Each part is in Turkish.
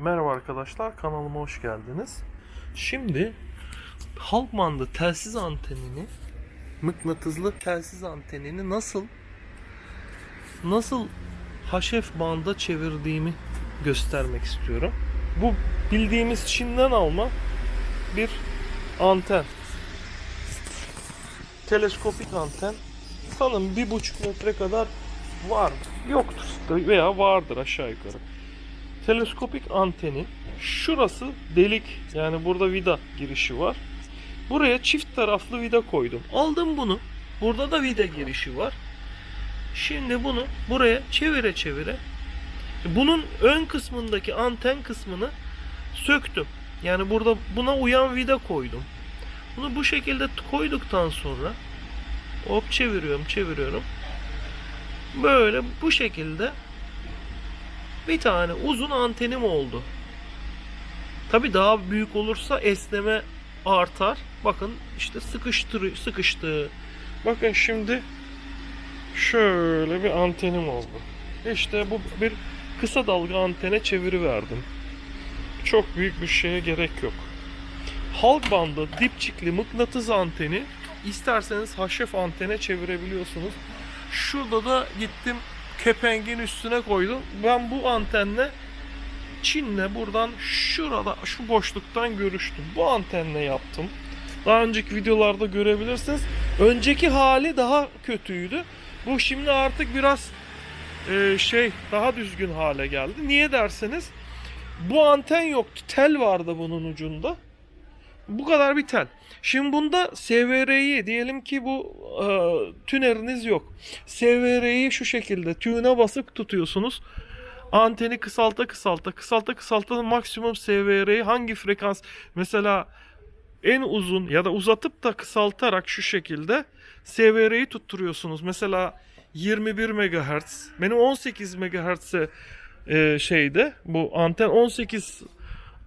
Merhaba arkadaşlar, kanalıma hoş geldiniz. Şimdi Halkman'da telsiz antenini, mıknatıslı telsiz antenini nasıl nasıl HF banda çevirdiğimi göstermek istiyorum. Bu bildiğimiz Çin'den alma bir anten. Teleskopik anten. Sanırım bir buçuk metre kadar var. Yoktur veya vardır aşağı yukarı teleskopik anteni şurası delik yani burada vida girişi var. Buraya çift taraflı vida koydum. Aldım bunu. Burada da vida girişi var. Şimdi bunu buraya çevire çevire bunun ön kısmındaki anten kısmını söktüm. Yani burada buna uyan vida koydum. Bunu bu şekilde koyduktan sonra hop çeviriyorum çeviriyorum. Böyle bu şekilde bir tane uzun antenim oldu. Tabi daha büyük olursa esneme artar. Bakın işte sıkıştır sıkıştı. Bakın şimdi şöyle bir antenim oldu. İşte bu bir kısa dalga antene çeviri verdim. Çok büyük bir şeye gerek yok. Halk bandı dipçikli mıknatıs anteni isterseniz haşef antene çevirebiliyorsunuz. Şurada da gittim kepengin üstüne koydum. Ben bu antenle Çin'le buradan şurada şu boşluktan görüştüm. Bu antenle yaptım. Daha önceki videolarda görebilirsiniz. Önceki hali daha kötüydü. Bu şimdi artık biraz e, şey daha düzgün hale geldi. Niye derseniz bu anten yoktu. Tel vardı bunun ucunda. Bu kadar bir tel. Şimdi bunda SVR'yi diyelim ki bu e, tüneriniz yok. SVR'yi şu şekilde tüne basıp tutuyorsunuz. Anteni kısalta kısalta kısalta kısalta maksimum SVR'yi hangi frekans mesela en uzun ya da uzatıp da kısaltarak şu şekilde SVR'yi tutturuyorsunuz. Mesela 21 MHz. Benim 18 MHz'e e, şeyde bu anten 18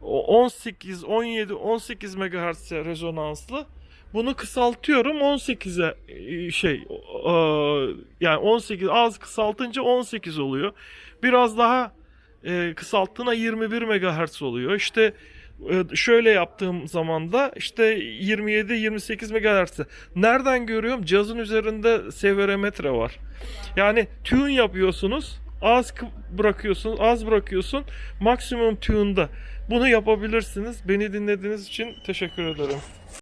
18, 17, 18 MHz rezonanslı. Bunu kısaltıyorum 18'e e, şey e, yani 18 az kısaltınca 18 oluyor. Biraz daha e, kısalttığına 21 MHz oluyor. İşte şöyle yaptığım zaman da işte 27-28 MHz. Nereden görüyorum? Cihazın üzerinde severometre var. Yani tune yapıyorsunuz. Az bırakıyorsun, az bırakıyorsun. Maksimum tune'da. Bunu yapabilirsiniz. Beni dinlediğiniz için teşekkür ederim.